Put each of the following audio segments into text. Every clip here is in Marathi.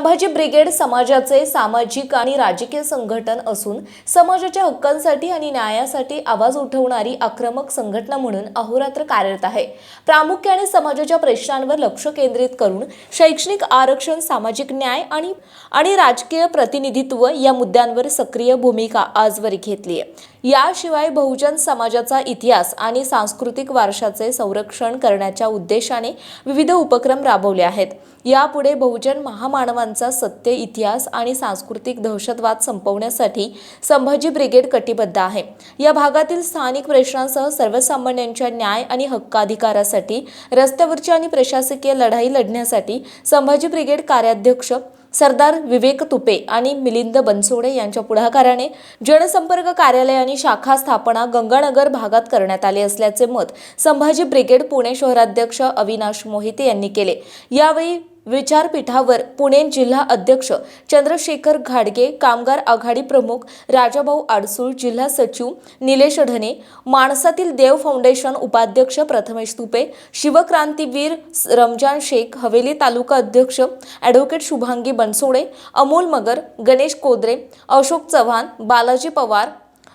संभाजी ब्रिगेड समाजाचे सामाजिक आणि राजकीय संघटन असून समाजाच्या हक्कांसाठी आणि न्यायासाठी आवाज उठवणारी आक्रमक संघटना म्हणून अहोरात्र कार्यरत आहे. प्रामुख्याने समाजाच्या प्रश्नांवर लक्ष केंद्रित करून शैक्षणिक आरक्षण सामाजिक न्याय आणि आणि राजकीय प्रतिनिधित्व या मुद्द्यांवर सक्रिय भूमिका आजवर घेतली आहे. याशिवाय बहुजन समाजाचा इतिहास आणि सांस्कृतिक वारशाचे संरक्षण करण्याच्या उद्देशाने विविध उपक्रम राबवले आहेत. यापुढे बहुजन महामानवांचा सत्य इतिहास आणि सांस्कृतिक दहशतवाद संपवण्यासाठी संभाजी ब्रिगेड कटिबद्ध आहे. या भागातील स्थानिक प्रश्नांसह सर्वसामान्यांच्या न्याय आणि हक्काधिकारासाठी रस्त्यावरची आणि प्रशासकीय लढाई लढण्यासाठी संभाजी ब्रिगेड कार्याध्यक्ष सरदार विवेक तुपे आणि मिलिंद बनसोडे यांच्या पुढाकाराने जनसंपर्क कार्यालय आणि शाखा स्थापना गंगानगर भागात करण्यात आले असल्याचे मत संभाजी ब्रिगेड पुणे शहराध्यक्ष अविनाश मोहिते यांनी केले. यावेळी विचारपीठावर पुणे जिल्हा अध्यक्ष चंद्रशेखर घाडगे कामगार आघाडी प्रमुख राजाभाऊ आडसूळ जिल्हा सचिव निलेश ढने माणसातील देव फाउंडेशन उपाध्यक्ष प्रथमेश तुपे शिवक्रांतीवीर रमजान शेख हवेली तालुका अध्यक्ष ॲडव्होकेट शुभांगी बनसोडे अमोल मगर गणेश कोदरे अशोक चव्हाण बालाजी पवार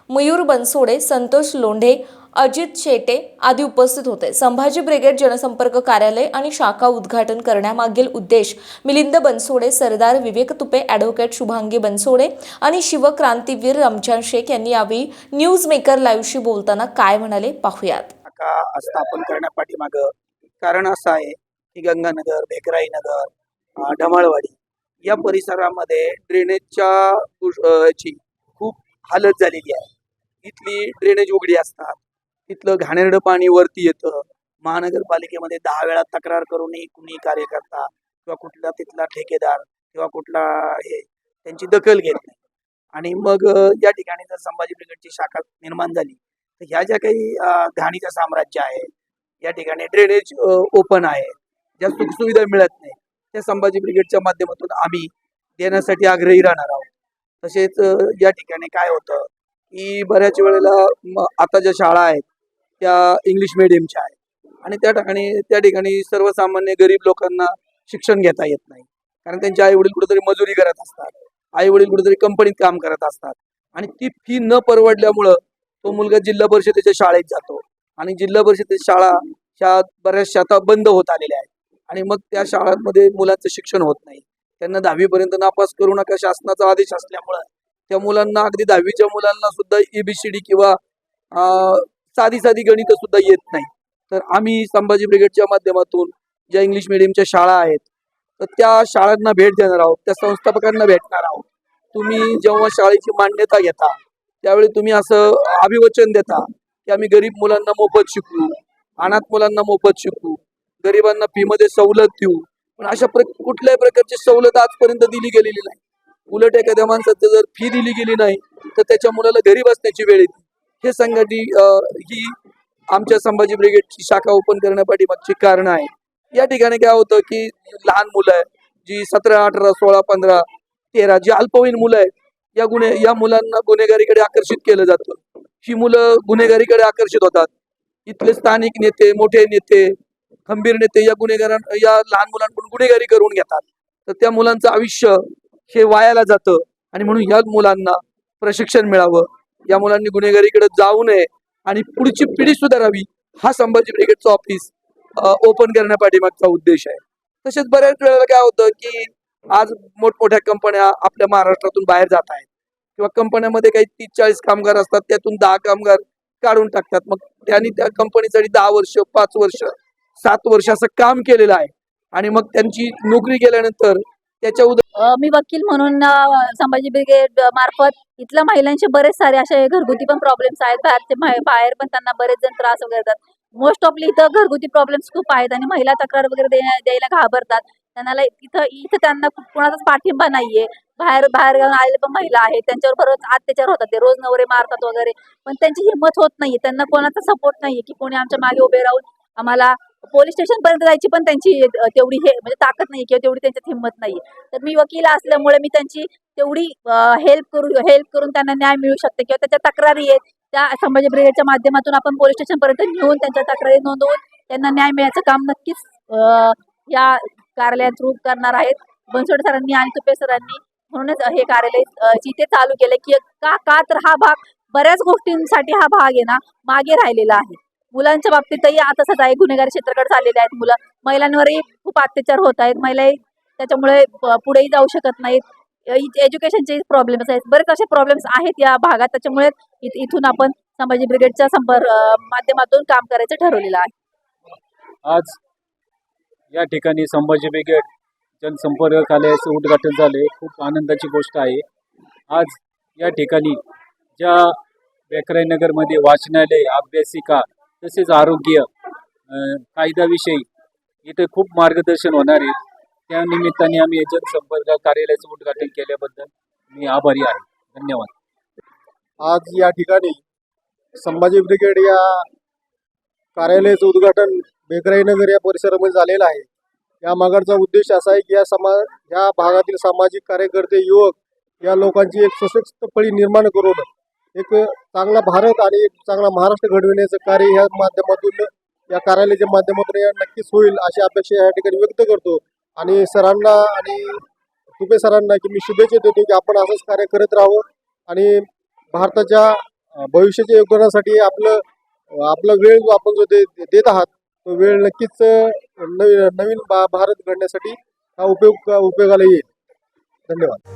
मयूर बनसोडे संतोष लोंढे अजित शेटे आदी उपस्थित होते. संभाजी ब्रिगेड जनसंपर्क कार्यालय आणि शाखा उद्घाटन करण्यामागील उद्देश मिलिंद बनसोडे सरदार विवेक तुपे ॲडव्होकेट शुभांगी बनसोडे आणि शिवक्रांतीवीर रमजान शेख यांनी यावेळी न्यूज मेकर लाईव्हशी बोलताना काय म्हणाले पाहूयात. स्थापन करण्यापाठीमाग कारण असं आहे की गंगानगर बेकराई नगर ढमाळवाडी या परिसरामध्ये ड्रेनेजच्या ची खूप हालत झालेली आहे. इथली ड्रेनेज उघडी असतात. तिथलं घाणेरडं पाणी वरती येतं. महानगरपालिकेमध्ये दहा वेळा तक्रार करूनही कुणी कार्यकर्ता किंवा कुठला तिथला ठेकेदार किंवा कुठला हे त्यांची दखल घेत नाही. आणि मग या ठिकाणी जर संभाजी ब्रिगेडची शाखा निर्माण झाली तर ह्या ज्या काही घाणीचं साम्राज्य आहे या ठिकाणी ड्रेनेज ओपन आहे ज्या सुखसुविधा मिळत नाही त्या संभाजी ब्रिगेडच्या माध्यमातून आम्ही देण्यासाठी आग्रही राहणार आहोत. तसेच या ठिकाणी काय होतं की बऱ्याच वेळेला आता ज्या शाळा आहेत त्या इंग्लिश मिडियमच्या आहेत. आणि त्या ठिकाणी त्या ठिकाणी सर्वसामान्य गरीब लोकांना शिक्षण घेता येत नाही. कारण त्यांचे आई वडील कुठेतरी मजुरी करत असतात. आई वडील कुठेतरी कंपनीत काम करत असतात. आणि ती फी न परवडल्यामुळं तो मुलगा जिल्हा परिषदेच्या शाळेत जातो. आणि जिल्हा परिषदेच्या शाळा ह्या बऱ्याचशा आता बंद होत आलेल्या आहेत. आणि मग त्या शाळांमध्ये मुलांचं शिक्षण होत नाही. त्यांना दहावीपर्यंत नापास करू नका शासनाचा आदेश असल्यामुळं त्या मुलांना अगदी दहावीच्या मुलांना सुद्धा एबीसीडी किंवा साधी साधी गणित सुद्धा येत नाही. तर आम्ही संभाजी ब्रिगेडच्या माध्यमातून ज्या इंग्लिश मिडियमच्या शाळा आहेत तर त्या शाळांना भेट देणार आहोत त्या संस्थापकांना भेटणार आहोत. तुम्ही जेव्हा शाळेची मान्यता घेता त्यावेळी तुम्ही असं अभिवचन देता की आम्ही गरीब मुलांना मोफत शिकवू अनाथ मुलांना मोफत शिकवू गरिबांना फी मध्ये सवलत देऊ. पण अशा प्र कुठल्याही प्रकारची सवलत आजपर्यंत दिली गेलेली नाही. उलट एखाद्या माणसाचं जर फी दिली गेली नाही तर त्याच्या मुलाला घरी बसण्याची वेळ येते. हे सांगण्याची अं, ही आमच्या संभाजी ब्रिगेडची शाखा ओपन करण्यापाठीमागची कारण आहे या ठिकाणी काय होतं की लहान मुलं आहेत जी सतरा अठरा सोळा पंधरा तेरा जी अल्पवयीन मुलं आहेत या गुन्हे या मुलांना गुन्हेगारीकडे आकर्षित केलं जातं. ही मुलं गुन्हेगारीकडे आकर्षित होतात. इथले स्थानिक नेते मोठे नेते खंबीर नेते या गुन्हेगारां या लहान मुलांकडून गुन्हेगारी करून घेतात. तर त्या मुलांचं आयुष्य हे वायाला जातं आणि म्हणून या मुलांना प्रशिक्षण मिळावं. या मुलांनी गुन्हेगारीकडे जाऊ नये आणि पुढची पिढी सुधारावी हा संभाजी ब्रिगेडचं ऑफिस ओपन करण्यापाठीमागचा उद्देश आहे. तसेच बऱ्याच वेळेला काय होतं की आज मोठमोठ्या कंपन्या आपल्या महाराष्ट्रातून बाहेर जात आहेत. किंवा कंपन्यामध्ये काही तीस चाळीस कामगार असतात त्यातून दहा कामगार काढून टाकतात. मग त्यांनी त्या कंपनीसाठी दहा वर्ष पाच वर्ष सात वर्ष असं काम केलेलं आहे. आणि मग त्यांची नोकरी गेल्यानंतर त्याच्या उद मी वकील म्हणून संभाजी ब्रिगेड मार्फत इथल्या महिलांचे बरेच सारे असे घरगुती पण प्रॉब्लेम्स आहेत. बाहेरचे बाहेर पण त्यांना बरेच जण त्रास वगैरे देतात. मोस्ट ऑफली इथं घरगुती प्रॉब्लेम्स खूप आहेत आणि महिला तक्रार वगैरे द्यायला घाबरतात. त्यांना इथं इथं त्यांना कोणाचाच पाठिंबा नाहीये. बाहेर बाहेर गावून आलेले पण महिला आहेत. त्यांच्यावर बरोबर अत्याचार होतात. ते रोज नवरे मारतात वगैरे. पण त्यांची हिंमत होत नाहीये. त्यांना कोणाचा सपोर्ट नाहीये की कोणी आमच्या मागे उभे राहून आम्हाला पोलीस स्टेशन पर्यंत जायची पण त्यांची तेवढी हे म्हणजे ताकद नाही किंवा तेवढी त्यांच्यात हिंमत नाहीये. तर मी वकील असल्यामुळे मी त्यांची तेवढी हेल्प करू हेल्प करून त्यांना न्याय मिळू शकते किंवा त्याच्या तक्रारी आहेत. त्या संभाजी ब्रिगेडच्या माध्यमातून आपण पोलीस स्टेशन पर्यंत नेऊन त्यांच्या तक्रारी नोंदवून त्यांना न्याय मिळायचं काम नक्कीच या कार्यालयात थ्रू करणार आहेत. बनसोडे सरांनी आणि तुपे सरांनी म्हणूनच हे कार्यालय जिथे चालू केलं की का का तर हा भाग बऱ्याच गोष्टींसाठी हा भाग आहे ना मागे राहिलेला आहे. मुलांच्या बाबतीतही आता तसंच आहे. गुन्हेगारी क्षेत्राकडे चाललेले आहेत मुलं. महिलांवरही खूप अत्याचार होत आहेत. महिलाही त्याच्यामुळे पुढेही जाऊ शकत नाहीत. एज्युकेशनचे प्रॉब्लेम्स आहेत. बरेच असे प्रॉब्लेम्स आहेत या भागात. त्याच्यामुळे इथून आपण संभाजी ब्रिगेडच्या संपर्क माध्यमातून काम करायचं ठरवलेलं आहे. आज या ठिकाणी संभाजी ब्रिगेड जनसंपर्क कार्यालयाचं उद्घाटन झाले. खूप आनंदाची गोष्ट आहे. आज या ठिकाणी ज्या बेकराईनगरमध्ये वाचनालय अभ्यासिका तसेच आरोग्य कायद्याविषयी कायदाविषयी इथे खूप मार्गदर्शन होणार आहे. त्या निमित्ताने आम्ही जनसंपर्क कार्यालयाचं उद्घाटन केल्याबद्दल मी आभारी आहे. धन्यवाद. आज या ठिकाणी संभाजी ब्रिगेड या कार्यालयाचं उद्घाटन बेगराईनगर या परिसरामध्ये झालेलं आहे. या मागडचा उद्देश असा आहे की या समा या भागातील सामाजिक कार्यकर्ते युवक या लोकांची एक सशक्त फळी निर्माण करून एक चांगला भारत आणि एक चांगला महाराष्ट्र घडविण्याचं कार्य या माध्यमातून या कार्यालयाच्या माध्यमातून या नक्कीच होईल अशी अपेक्षा या ठिकाणी व्यक्त करतो. आणि सरांना आणि तुपे सरांना की मी शुभेच्छा देतो की आपण असंच कार्य करत राहावं आणि भारताच्या भविष्याच्या योगदानासाठी आपलं आपला वेळ जो आपण जो दे- देत आहात तो वेळ नक्कीच नवीन नवीन भारत घडण्यासाठी हा उपयोग उपयोगाला येईल. धन्यवाद.